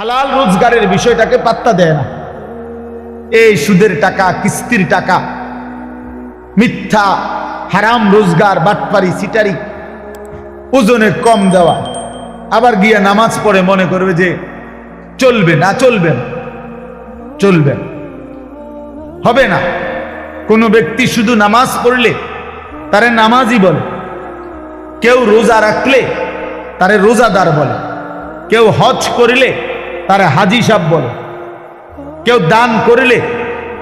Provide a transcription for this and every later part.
হালাল রোজগারের বিষয়টাকে পাত্তা দেয় না। এই সুদের টাকা, কিস্তির টাকা, মিথ্যা, হারাম রোজগার, বাটপারি, সিটারি, ওজনে কম দেওয়া। আবার গিয়ে নামাজ পড়ে মনে করবে যে চলবে না চলবে না, চলবে হবে না। কোনো ব্যক্তি শুধু নামাজ পড়লে তারে নামাজই বলে। কেউ রোজা রাখলে তারে রোজাদার বলে। কেউ হজ করিলে তারে হাজি সাহ বলে। কেউ দান করলে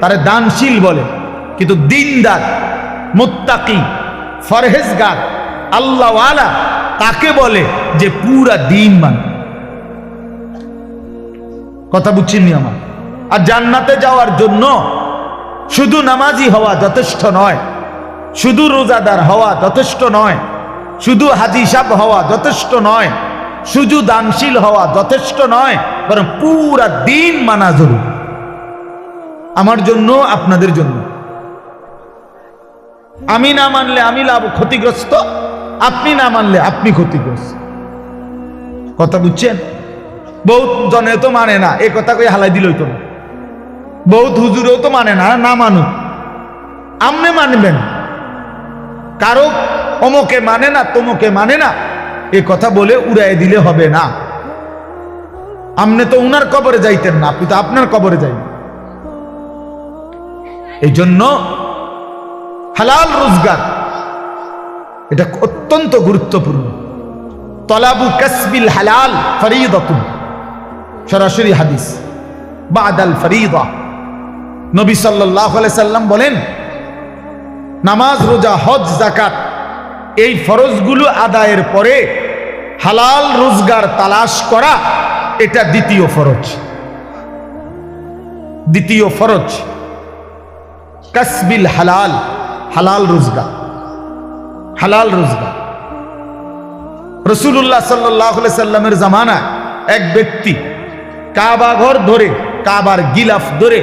তারে দানশীল বলে। কিন্তু দিনদার, মুত্তাকি, ফরহেজগার, আল্লাহওয়ালা তাকে বলে যে পুরা দিন মানে। কথা বুঝছেননি আমার? আর জান্নাতে যাওয়ার জন্য শুধু নামাজি হওয়া যথেষ্ট নয়, শুধু রোজাদার হওয়া যথেষ্ট নয়, শুধু হাজি সাহ হওয়া যথেষ্ট নয় শুধু দানশীল হওয়া যথেষ্ট নয়, বরং পুরা দিন মানা জরুরি। আমার জন্য, আপনাদের জন্য। আমি না মানলে আমি লাভ, ক্ষতিগ্রস্ত। আপনি না মানলে আপনি ক্ষতিগ্রস্ত। কথা বুঝছেন? বহুত জনে তো মানে না, এ কথা কই হালাই দিলই তো বহুত হুজুরেও তো মানে না না মানুক। আমনে মানবেন। কারও অমকে মানে না, তোমকে মানে না। এ কথা বলে উড়াই দিলে হবে না। আমনে তো উনার কবরে যাইতেন না, আপনি তো আপনার কবরে যাইবেন। এই জন্য হালাল রোজগার, এটা অত্যন্ত গুরুত্বপূর্ণ। তলাবু কাসবিল হালাল ফরিদতুন, সরাসরি হাদিস। বাদাল ফরিদা। নবী আলাইহি সাল্লাম বলেন, নামাজ, রোজা, হজ জাকাত এই ফরজগুলো আদায়ের পরে হালাল রোজগার তালাশ করা এটা দ্বিতীয় ফরজ। দ্বিতীয় ফরজ কাসবিল হালাল হালাল রোজগার। হালাল রোজগার। রসুল্লাহ সাল্লাহ সাল্লামের জামানায় এক ব্যক্তি কাবা ঘর ধরে, কাবার গিলাফ ধরে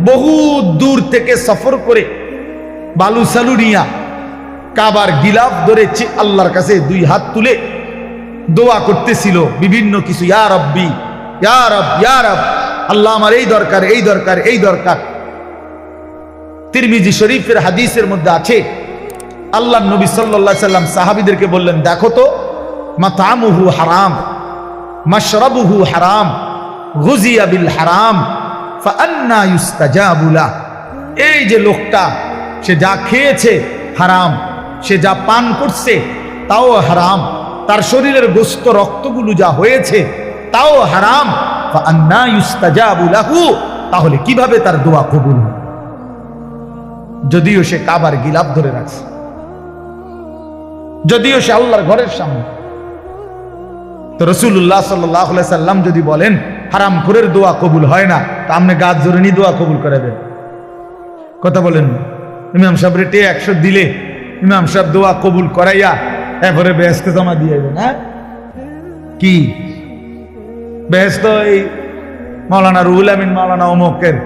বহু দূর থেকে সফর করে বালু সালু নিয়া কাবার গিলাফ ধরে চি- আল্লাহর কাছে, দুই হাত তুলে দোয়া করতেছিল, বিভিন্ন কিছু, ইয়া রব্বি, ইয়া রব ইয়া রব, আল্লাহ আমার এই দরকার এই দরকার এই দরকার তিরমিজি শরীফের হাদিসের মধ্যে আছে আল্লাহ নবী সাল্লাহ সাল্লাম সাহাবিদেরকে বললেন, দেখো তো, মাতামুহু হারাম, মাশরাবুহু হারাম, গুজিয়া বিল হারাম ফান্না ইউস্তাজাবু লাহ। এই যে লোকটা, সে যা খেয়েছে হারাম সে যা পান করছে, তাও হারাম। তার শরীরের গোস্ত রক্তগুলো যা হয়েছে, তাও হারাম। তাহলে কীভাবে তার দোয়া কবুল যদিও সে কাবার গিলাপ ধরে রাখছে। যদিও সে আল্লাহর ঘরের সামনে। তো রসুল্লাহ সাল্লাহ সাল্লাম যদি বলেন, হারাম খুরের দোয়া কবুল হয় না, তা আপনি গাছ জোরে নি দোয়া কবুল করে দেন কথা বলেন। ইমাম সাহেব রেটে একশো দিলে ইমাম সাহেব দোয়া কবুল করাইয়া এরপরে বেহেস্তে জমা দিয়ে দেবেন হ্যাঁ? কি? বেহেস্ত এই মৌলানা রুহুল আমিন মৌলানা অমুকের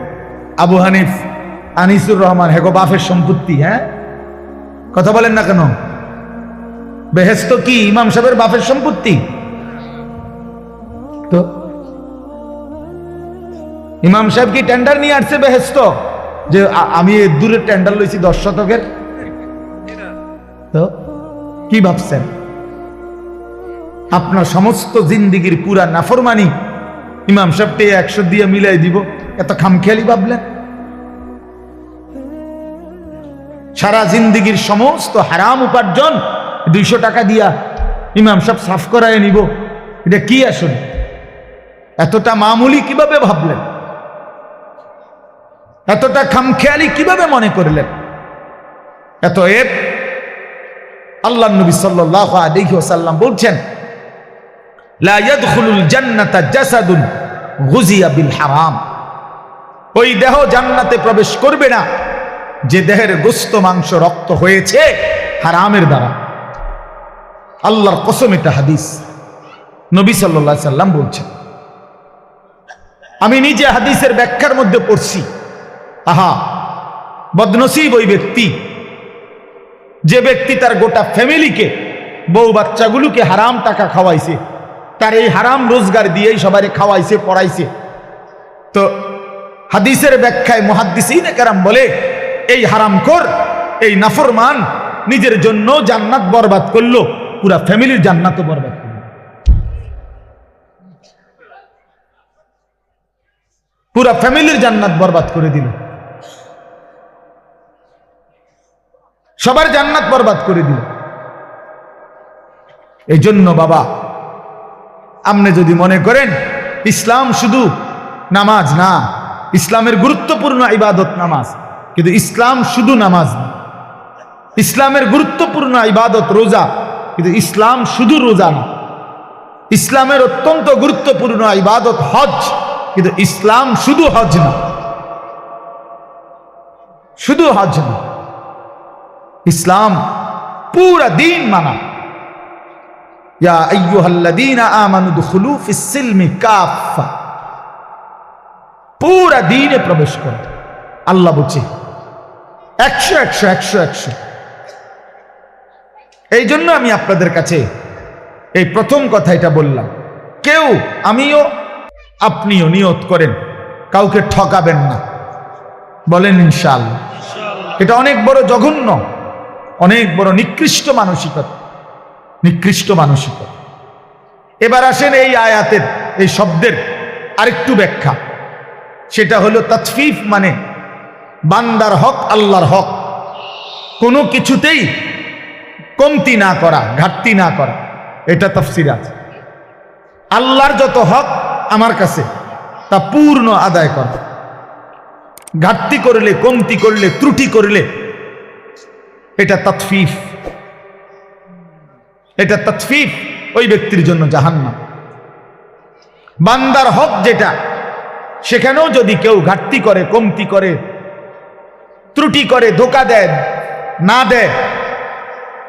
আবু হানিফ, আনিসুর রহমান, হেগো বাফের সম্পত্তি হ্যাঁ? কথা বলেন না কেন? বেহেস্ত কি ইমাম সাহেবের বাপের সম্পত্তি? তো ইমাম সাহেব কি টেন্ডার নিয়ে আসছে বেহেস্ত যে আমি এ দূরের টেন্ডার লইছি দশ শতকের। তো? কি ভাবছেন? আপনার সমস্ত জিন্দিগির পুরা নাফরমানি ইমাম সাহেবকে একশো দিয়ে মিলাই দিব। এত খামখেয়ালি ভাবলেন? সারা জিন্দিগির সমস্ত হারাম উপার্জন দুইশো টাকা দিয়া ইমাম সব সাফ করায় নিব। এটা কি আসলে? এতটা মামুলি কীভাবে ভাবলেন? এতটা খামখেয়ালি কীভাবে মনে করলেন? এত এর আল্লাহ নবী সাল্লাহ আলাইহি ওয়াসাল্লাম বলছেন হারাম। ওই দেহ জান্নাতে প্রবেশ করবে না, যে দেহের গোস্ত, মাংস, রক্ত হয়েছে হারামের দ্বারা। আল্লাহর কসম এটা হাদিস। নবী সাল্লাহ সাল্লাম বলছেন, আমি নিজে হাদিসের ব্যাখ্যার মধ্যে পড়ছি। আহা, বদনসিব ওই ব্যক্তি যে ব্যক্তি তার গোটা ফ্যামিলিকে, বউ বাচ্চাগুলোকে হারাম টাকা খাওয়াইছে, তার এই হারাম রোজগার দিয়েই সবাই খাওয়াইছে, পড়াইছে। তো হাদিসের ব্যাখ্যায় মহাদ্দিসিন বলে, এই হারাম হারামখোর, এই নাফরমান নিজের জন্য জান্নাত বরবাদ করল, পুরা ফ্যামিলির জান্নাতও বরবাদ করল। পুরা ফ্যামিলির জান্নাত বরবাদ করে দিল। সবার জান্নাত বরবাদ করে দিল। এই জন্য বাবা, আপনি যদি মনে করেন ইসলাম শুধু নামাজ না, ইসলামের গুরুত্বপূর্ণ ইবাদত নামাজ, কিন্তু ইসলাম শুধু নামাজ না, ইসলামের গুরুত্বপূর্ণ ইবাদত রোজা, কিন্তু ইসলাম শুধু রোজা না, ইসলামের অত্যন্ত গুরুত্বপূর্ণ ইবাদত হজ, কিন্তু ইসলাম শুধু হজ না, শুধু হজ না। ইসলাম পুরা দিন মানা। পুরা দিনে প্রবেশ করো। আল্লাহ বলছে, একশো একশো একশো একশো। এই জন্য আমি আপনাদের কাছে এই প্রথম কথা এটা বললাম। কেউ আমিও আপনিও নিয়ত করেন, কাউকে ঠকাবেন না। বলেন ইনশাআল্লাহ। এটা অনেক বড় জঘন্য। অনেক বড় নিকৃষ্ট মানসিকতা নিকৃষ্ট মানসিকতা। এবার আসেন এই আয়াতের, এই শব্দের আরেকটু ব্যাখ্যা। সেটা হলো তৎফিফ মানে বান্দার হক, আল্লাহর হক। কোনো কিছুতেই কমতি না করা, ঘাটতি না করা, এটা তফসির আছে। আল্লাহর যত হক আমার কাছে, তা পূর্ণ আদায় করা। ঘাটতি করলে, কমতি করলে, ত্রুটি করলে এটা তৎফিফ এটা তৎফিফ ওই ব্যক্তির জন্য জাহান্নাম। বান্দার হক যেটা, সেখানেও যদি কেউ ঘাটতি করে, কমতি করে, ত্রুটি করে, ধোকা দেয়, না দেয়,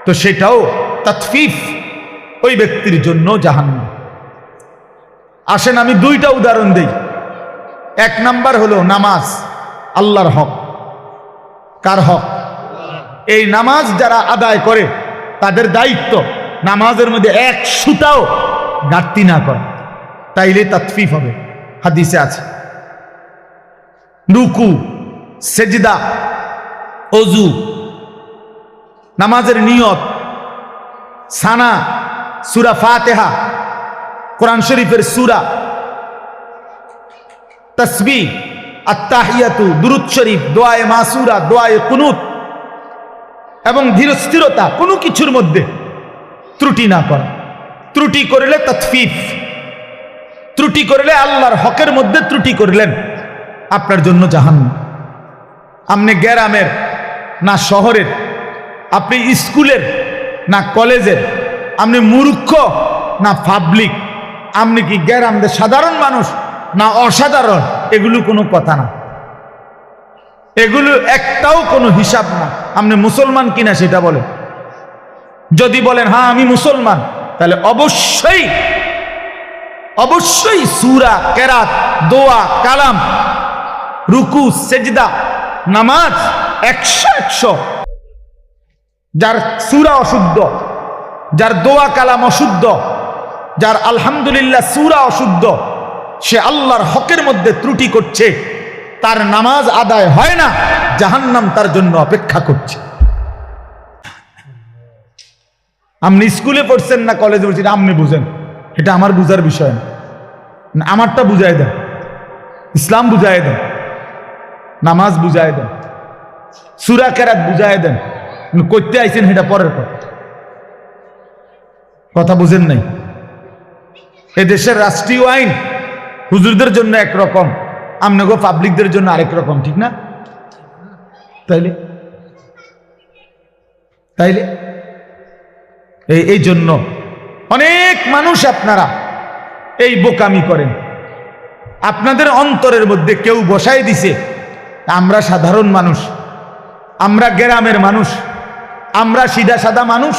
তো সেটাও তৎফিফ ওই ব্যক্তির জন্য জাহান্নাম। আসেন আমি দুইটা উদাহরণ দেই। এক নাম্বার হলো নামাজ, আল্লাহর হক। কার হক? এই নামাজ যারা আদায় করে, তাদের দায়িত্ব নামাজের মধ্যে এক সুতাও ঘাটতি না করে। তাইলে তৎফিফ হবে। হাদিসে আছে। রুকু, সেজদা অজু নামাজের নিয়ত, সানা, সুরা ফাতেহা, কোরআন শরীফের সুরা তসবি আত্মাহিয়াতু দুরুৎ শরীফ, দোয়ায়ে মাসুরা, দোয়ায়ে কুনুত এবং ধীরস্থিরতা কোনো কিছুর মধ্যে ত্রুটি না করা। ত্রুটি করলে তৎফিফ। ত্রুটি করলে আল্লাহর হকের মধ্যে ত্রুটি করলেন আপনার জন্য জাহান আপনি গ্রামের না শহরের, আপনি স্কুলের না কলেজের, আপনি মূর্খ না পাবলিক আপনি কি গ্রামদের সাধারণ মানুষ না অসাধারণ, এগুলো কোনো কথা না। এগুলো একটাও কোনো হিসাব না। আপনি মুসলমান কিনা সেটা বলে যদি বলেন হ্যাঁ আমি মুসলমান, তাহলে অবশ্যই অবশ্যই সুরা, কেরাত, দোয়া, কালাম, রুকু, সেজদা, নামাজ একশো একশো। যার সুরা অশুদ্ধ, যার দোয়া, কালাম অশুদ্ধ, যার আলহামদুলিল্লাহ সুরা অশুদ্ধ, সে আল্লাহর হকের মধ্যে ত্রুটি করছে তার নামাজ আদায় হয় না, জাহান্নাম তার জন্য অপেক্ষা করছে। আপনি স্কুলে পড়ছেন না কলেজে পড়ছেন আপনি বুঝেন। এটা আমার বুঝার বিষয় না। আমারটা বুঝাই দেন। ইসলাম বুঝাই দেন। নামাজ বুঝাই দেন। সুরা কেরাত বুঝাই দেন। করতে আইছেন সেটা পরের কথা। কথা বুঝেন নাই। এ দেশের রাষ্ট্রীয় আইন হুজুরদের জন্য একরকম। আমনগো পাবলিকদের জন্য আরেক রকম, ঠিক না? তাইলে? তাইলে? এই এই জন্য অনেক মানুষ আপনারা এই বোকামি করেন। আপনাদের অন্তরের মধ্যে কেউ বসাই দিছে, আমরা সাধারণ মানুষ, আমরা গ্রামের মানুষ, আমরা সিধা সাদা মানুষ,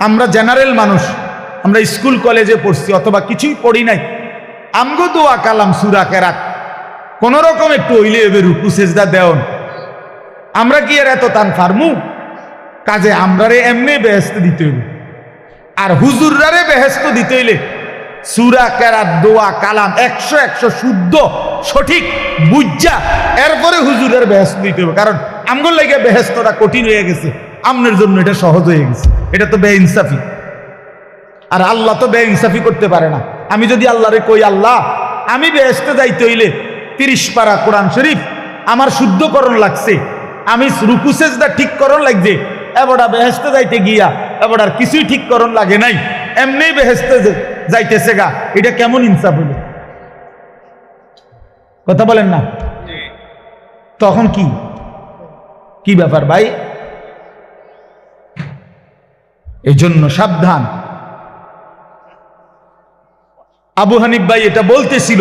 আমরা জেনারেল মানুষ, আমরা স্কুল কলেজে পড়ছি অথবা কিছুই পড়ি নাই। আমগো দোয়া কালাম সুরা কেরাক কোন রকম একটু হইলে এবে রুকু সেজদা দেওন আমরা কি এর এত তান ফার্মু? কাজে আমরারে এমনি বেহেস্ত দিতে হইব। আর হুজুররারে বেহেস্ত দিতে হইলে সুরা, কেরাত, দোয়া, কালাম, একশো একশো শুদ্ধ, সঠিক বুজ্জা এরপরে হুজুরের বেহেস্ত দিতে হবে কারণ আমগুল লেগে বেহেস্তটা কঠিন হয়ে গেছে। আমনের জন্য এটা সহজ হয়ে গেছে। এটা তো বে ইনসাফি আর আল্লাহ তো বে ইনসাফি করতে পারে না। আমি যদি আল্লাহরে কই, আল্লাহ, আমি বেহেস্তে যাইতে হইলে তিরিশ পারা কোরআন শরীফ আমার শুদ্ধকরণ লাগছে। আমি রুকু সেজদা ঠিক করণ লাগছে। এবারটা বেহেস্তে যাইতে গিয়া এবার কিছুই ঠিক করণ লাগে নাই। এমনি বেহেস্তে যাইতেছে গা, এটা কেমন ইনসাফ হইল কথা বলেন না? তখন কি? কি ব্যাপার ভাই? এই জন্য সাবধান। আবু হানিফ ভাই এটা বলতেছিল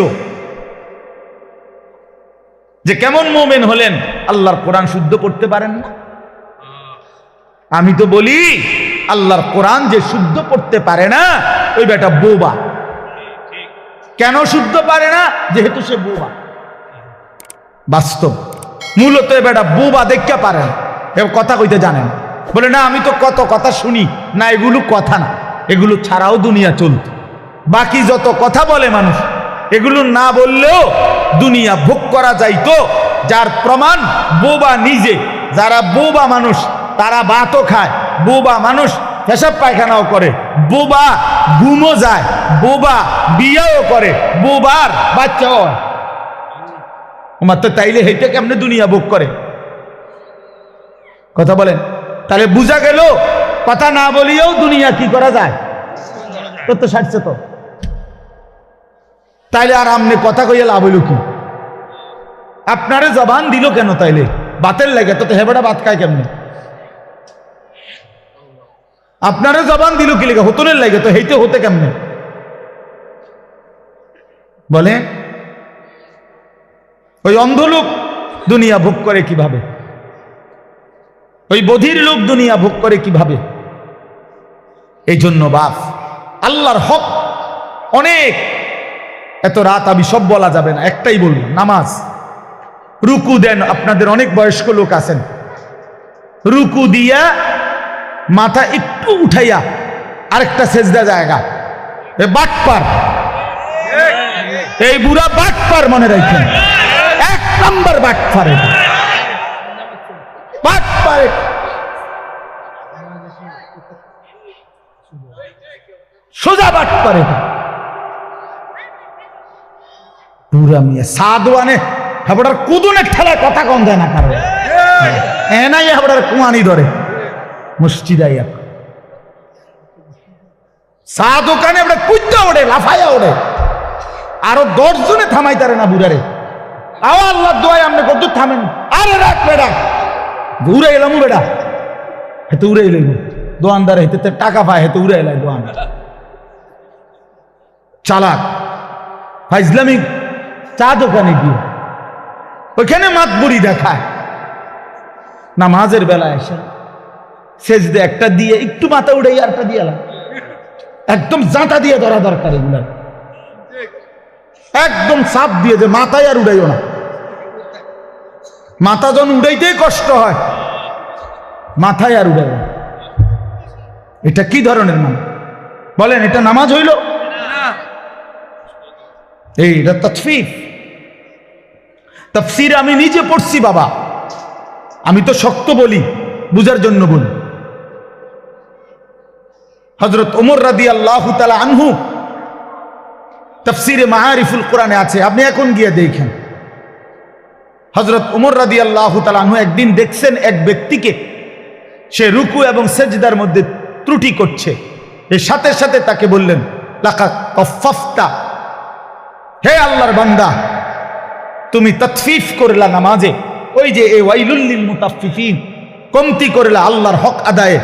যে কেমন মোমেন হলেন, আল্লাহর কোরআন শুদ্ধ করতে পারেন না? আমি তো বলি, আল্লাহর কোরআন যে শুদ্ধ করতে পারে না, ওই বেটা বোবা। কেন শুদ্ধ পারে না? যেহেতু সে বোবা। বাস্তব। মূলত এ বেটা বোবা দেখতে পারে না। কথা কইতে জানে না। বলে, না, আমি তো কত কথা শুনি। না, এগুলো কথা না। এগুলো ছাড়াও দুনিয়া চলত। বাকি যত কথা বলে মানুষ এগুলো না বললেও দুনিয়া ভোগ করা যাইতো। যার প্রমাণ বোবা নিজে। যারা বোবা মানুষ, তারা ভাতও খায়। বোবা মানুষ পেশাব পায়খানাও করে। বোবা ঘুমও যায়। বোবা বিয়াও করে। বোবার বাচ্চাও হয়। ওমার তো তাইলে হেঁটে কেমনে দুনিয়া ভোগ করে? কথা বলেন। তাহলে বুঝা গেল, কথা না বলিয়েও দুনিয়া কি করা যায়? তোর তো সারছে তো তাইলে আর আমনে কথা কইয়া লাভ হইল কি? আপনারে জবান দিল কেন তাইলে? বাতের লাগে তো হেবেটা ভাত খায় কেমনে? আপনারে জবান দিল কি লেগে? হতনের লাগে তো হেইতে হতে কেমনে? বলে, ওই অন্ধ লোক দুনিয়া ভোগ করে কীভাবে? ওই বধির লোক দুনিয়া ভোগ করে কীভাবে? এই জন্য বাপ আল্লাহর হক অনেক এত রাত আমি সব বলা যাবে না, একটাই বলব, নামাজ। রুকু দেন, আপনাদের অনেক বয়স্ক লোক আছেন। রুকু দিয়া মাথা একটু উঠাইয়া আরেকটা সেজদা জায়গা। এ বাটপার। এই বুড়া বাটপার মনে রাখেন। এক নম্বর বাটপার। সোজা বাটপার এটা। পুরা মিয়া সাদওয়ানে হাবড়ার কুদুনে ঠেলায় কথা কম দেয় না কারও। এনাই হাবড়ার কুয়ানি ধরে। মসজিদ আইয়া। চা দোকানে আমরা কুদ্দা ওড়ে লাফাইয়া ওড়ে। আরও দশ জনে থামাই তারে না বুড়ারে। আও আল্লাহ দোয়াই আপনি কত থামেন। আরে রাখ বেড়া উড়ে এলাম বেড়া হেতে উড়ে এলাই দোয়ানদার হেতে টাকা পায় হেতে উড়ে এলাই দোয়ান চালাক। ইসলামিক চা দোকানে গিয়ে ওইখানে মাত বুড়ি দেখায়। নামাজের বেলা এসে সেজদে একটা দিয়ে, একটু মাথা উড়ে আরটা দিয়ে একদম জাঁটা দিয়ে ধরা দরকার এগুলার একদম চাপ দিয়ে যে মাথায় আর উড়াইও না। মাথা যখন উড়াইতেই কষ্ট হয়, মাথায় আর উড়াইও না। এটা কি ধরনের নাম? বলেন, এটা নামাজ হইল? এই এটা তৎফিফ তফসির আমি নিজে পড়ছি, বাবা। আমি তো শক্ত বলি, বুঝার জন্য বলি। হজরত ওমর রাদি আল্লাহ আনহু তফসিরে মাহারিফুল কোরআনে আছে, আপনি এখন গিয়ে দেখেন। হজরত উমর রাদি আল্লাহ আনহু একদিন দেখছেন এক ব্যক্তিকে, সে রুকু এবং সেজদার মধ্যে ত্রুটি করছে। এর সাথে সাথে তাকে বললেন লাকা কফফতা হে আল্লাহর বান্দা, তুমি তৎফিফ করলা নামাজে, ওই যে এ ওয়াইলুল্লিল মুতাফফিফিন, কমতি করলা আল্লাহর হক আদায়ে,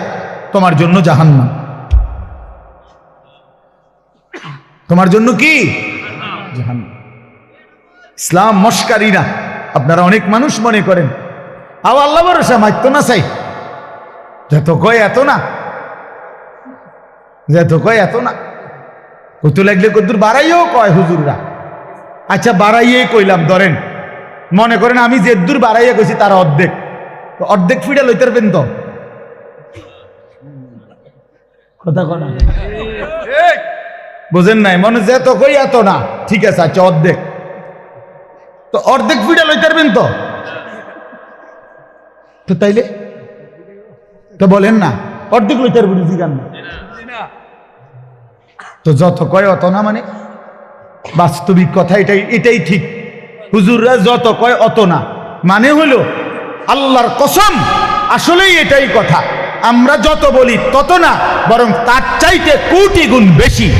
তোমার জন্য জাহান্নাম। তোমার জন্য কি? ইসলাম মস্কারি না, আপনারা অনেক মানুষ মনে করেন। আও আল্লাহ ভরসা, মাইতো না চাই। যত কয় এত না। যত কয় এত না। কত লাগলে কদ্দুর বাড়াইও কয় হুজুররা। আচ্ছা বাড়াইয়ে কইলাম ধরেন। মনে করেন আমি যে দূর বাড়াইয়া কইছি তার অর্ধেক। তো অর্ধেক ফিডে লইতে পারবেন তো? কথা কনা বোঝেন নাই মনে যে এত কই এত না। ঠিক আছে আচ্ছা অর্ধেক। তো অর্ধেক ফিডা লইতে পারবেন তো? তো তাইলে? তো বলেন না অর্ধেক লইতে পারবেন জিগান না। তো যত কয় অত না মানে? বাস্তবিক কথা এটাই এটাই ঠিক। হুজুররা যত কয় অত না। মানে হলো, আল্লাহর কসম, আসলেই এটাই কথা। আমরা যত বলি তত না, বরং তার চাইতে কোটি গুণ বেশি।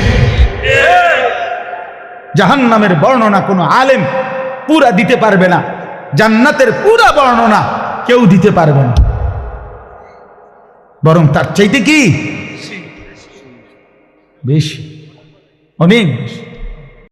জাহান্নামের বর্ণনা কোনো আলেম পুরা দিতে পারবে না। জান্নাতের পুরা বর্ণনা কেউ দিতে পারবে না। বরং তার চাইতে কি? বেশি। অনেক বেশি